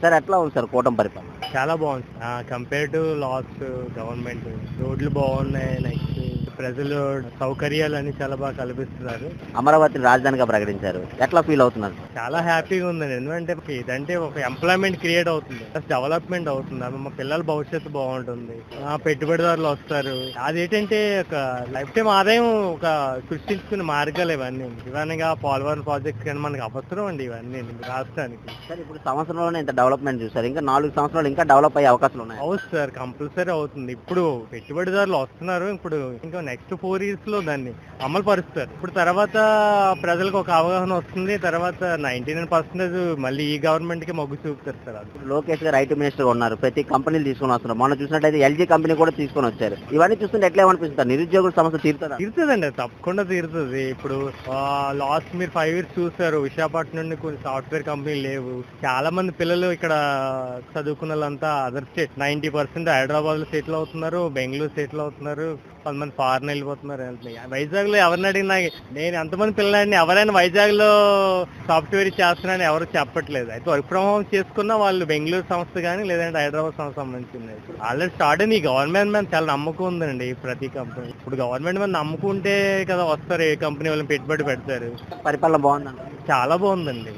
Sir ఎట్లా ఉంది sir కూటమి పరిపాలన? చాలా బాగుంది. కంపేర్ టు లాస్ట్ గవర్నమెంట్ రోడ్లు బాగున్నాయి లైక్ ప్రజలు సౌకర్యాలు అన్ని చాలా బాగా కల్పిస్తున్నారు. అమరావతిని రాజధానిగా ప్రకటించారు. ఎట్లా ఫీల్ అవుతున్నారు? చాలా హ్యాపీగా ఉందండి. ఎందుకంటే ఇదంటే ఒక ఎంప్లాయ్మెంట్ క్రియేట్ అవుతుంది. డెవలప్మెంట్ అవుతుంది. మా పిల్లల భవిష్యత్తు బాగుంటుంది. ఆ పెట్టుబడిదారులు వస్తారు. అదేంటంటే ఒక లైఫ్ టైం ఆదాయం ఒక సృష్టించుకునే మార్గాలు ఇవన్నీ. ఇవన్నీగా పోలవరం ప్రాజెక్ట్ కానీ మనకి అవసరం అండి ఇవన్నీ రాష్ట్రానికి. సార్ ఇప్పుడు సంవత్సరంలోనే ఇంత డెవలప్మెంట్ చూసారు. ఇంకా నాలుగు సంవత్సరాలు ఇంకా డెవలప్ అయ్యే అవకాశాలు ఉన్నాయి? అవును సార్ కంపల్సరీ అవుతుంది. ఇప్పుడు పెట్టుబడిదారులు వస్తున్నారు. ఇప్పుడు ఇంకా నెక్స్ట్ ఫోర్ ఇయర్స్లో దాన్ని అమలు పరుస్తారు. ఇప్పుడు తర్వాత ప్రజలకు ఒక అవగాహన వస్తుంది. తర్వాత నైన్టీ నైన్ పర్సెంటేజ్ మళ్ళీ ఈ గవర్నమెంట్కి మొగ్గు చూపుతారు సార్ లోకేష్ గారు ఐటీ మినిస్టర్ ఉన్నారు. ప్రతి కంపెనీలు తీసుకొని వస్తున్నారు. మొన్న చూసినట్టయితే ఎల్జీ కంపెనీ కూడా తీసుకొని వచ్చారు. ఇవన్నీ చూస్తుంటే ఎట్లా ఏమనిపిస్తుంది నిరుద్యోగుల సమస్య తీరుతుందా? తీరుతుందండి. తప్పకుండా తీరుతుంది. ఇప్పుడు లాస్ట్ మీరు ఫైవ్ ఇయర్స్ చూసారు. విశాఖపట్నం నుండి కొన్ని సాఫ్ట్వేర్ కంపెనీలు లేవు. చాలా మంది పిల్లలు ఇక్కడ చదువుకున్న వాళ్ళంతా అదర్ స్టేట్. నైన్టీ పర్సెంట్ హైదరాబాద్లో సెటిల్ అవుతున్నారు. బెంగళూరు సెటిల్ అవుతున్నారు. కొంతమంది ఫారెన్ వెళ్ళిపోతున్నారు. వైజాగ్లో ఎవరిని అడిగినా నేను ఎంతమంది పిల్లలని ఎవరైనా వైజాగ్లో సాఫ్ట్వేర్ చేస్తున్నారని ఎవరు చెప్పట్లేదు. అయితే వర్క్ ఫ్రమ్ హోమ్ చేసుకున్న వాళ్ళు బెంగళూరు సంస్థ కానీ లేదంటే హైదరాబాద్ సంస్థ సంబంధించింది. ఆల్రెడీ స్టార్ట్ అయింది. ఈ గవర్నమెంట్ మీద చాలా నమ్మకం ఉందండి ప్రతి కంపెనీ. ఇప్పుడు గవర్నమెంట్ మీద నమ్ముకుంటే కదా వస్తారు. ఏ కంపెనీ వాళ్ళని పెట్టుబడి పెడతారు. పరిపాలన బాగుందండి. చాలా బాగుందండి.